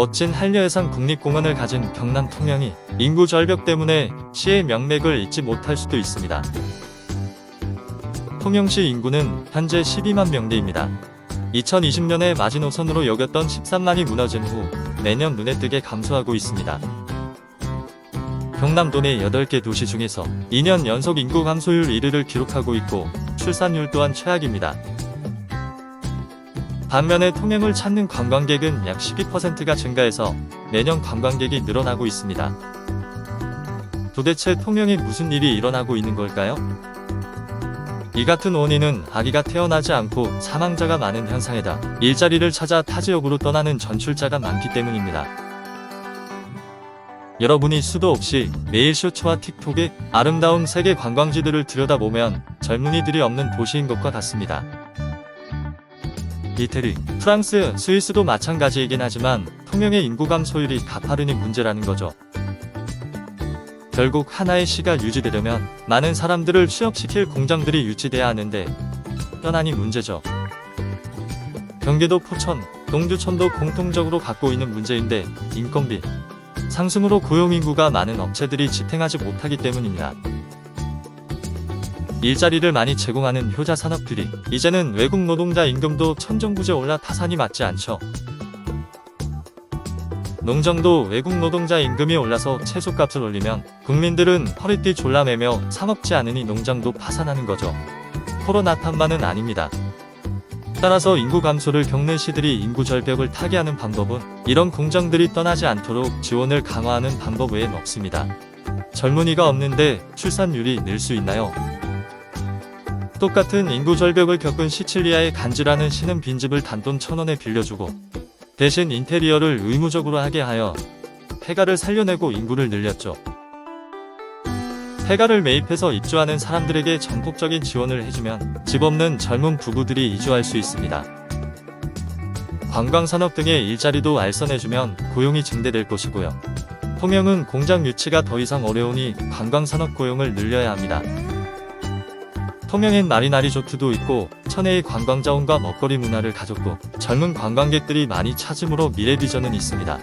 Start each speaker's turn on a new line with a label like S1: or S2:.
S1: 멋진 한려해상 국립공원을 가진 경남 통영이 인구 절벽 때문에 시의 명맥을 잊지 못할 수도 있습니다. 통영시 인구는 현재 12만 명대입니다. 2020년에 마지노선으로 여겼던 13만이 무너진 후 매년 눈에 띄게 감소하고 있습니다. 경남도 내 8개 도시 중에서 2년 연속 인구 감소율 1위를 기록하고 있고 출산율 또한 최악입니다. 반면에 통영을 찾는 관광객은 약 12%가 증가해서 매년 관광객이 늘어나고 있습니다. 도대체 통영에 무슨 일이 일어나고 있는 걸까요? 이 같은 원인은 아기가 태어나지 않고 사망자가 많은 현상에다 일자리를 찾아 타 지역으로 떠나는 전출자가 많기 때문입니다. 여러분이 수도 없이 매일 쇼츠와 틱톡에 아름다운 세계 관광지들을 들여다보면 젊은이들이 없는 도시인 것과 같습니다. 이태리, 프랑스, 스위스도 마찬가지이긴 하지만 통영의 인구 감소율이 가파르니 문제라는 거죠. 결국 하나의 시가 유지되려면 많은 사람들을 취업시킬 공장들이 유치돼야 하는데 현안이 문제죠. 경기도 포천, 동두천도 공통적으로 갖고 있는 문제인데 인건비 상승으로 고용인구가 많은 업체들이 지탱하지 못하기 때문입니다. 일자리를 많이 제공하는 효자 산업들이 이제는 외국 노동자 임금도 천정부제 올라 타산이 맞지 않죠. 농정도 외국 노동자 임금이 올라서 채소값을 올리면 국민들은 허리띠 졸라매며 사먹지 않으니 농장도 파산하는 거죠. 코로나 탓만은 아닙니다. 따라서 인구 감소를 겪는 시들이 인구 절벽을 타개하는 방법은 이런 공장들이 떠나지 않도록 지원을 강화하는 방법 외엔 없습니다. 젊은이가 없는데 출산율이 늘 수 있나요? 똑같은 인구 절벽을 겪은 시칠리아의 간지라는 시는 빈집을 단돈 천 원에 빌려주고 대신 인테리어를 의무적으로 하게 하여 폐가를 살려내고 인구를 늘렸죠. 폐가를 매입해서 입주하는 사람들에게 전폭적인 지원을 해주면 집 없는 젊은 부부들이 이주할 수 있습니다. 관광산업 등의 일자리도 알선해주면 고용이 증대될 것이고요. 통영은 공장 유치가 더 이상 어려우니 관광산업 고용을 늘려야 합니다. 통영엔 마리나 리조트도 있고 천혜의 관광 자원과 먹거리 문화를 가졌고 젊은 관광객들이 많이 찾으므로 미래 비전은 있습니다.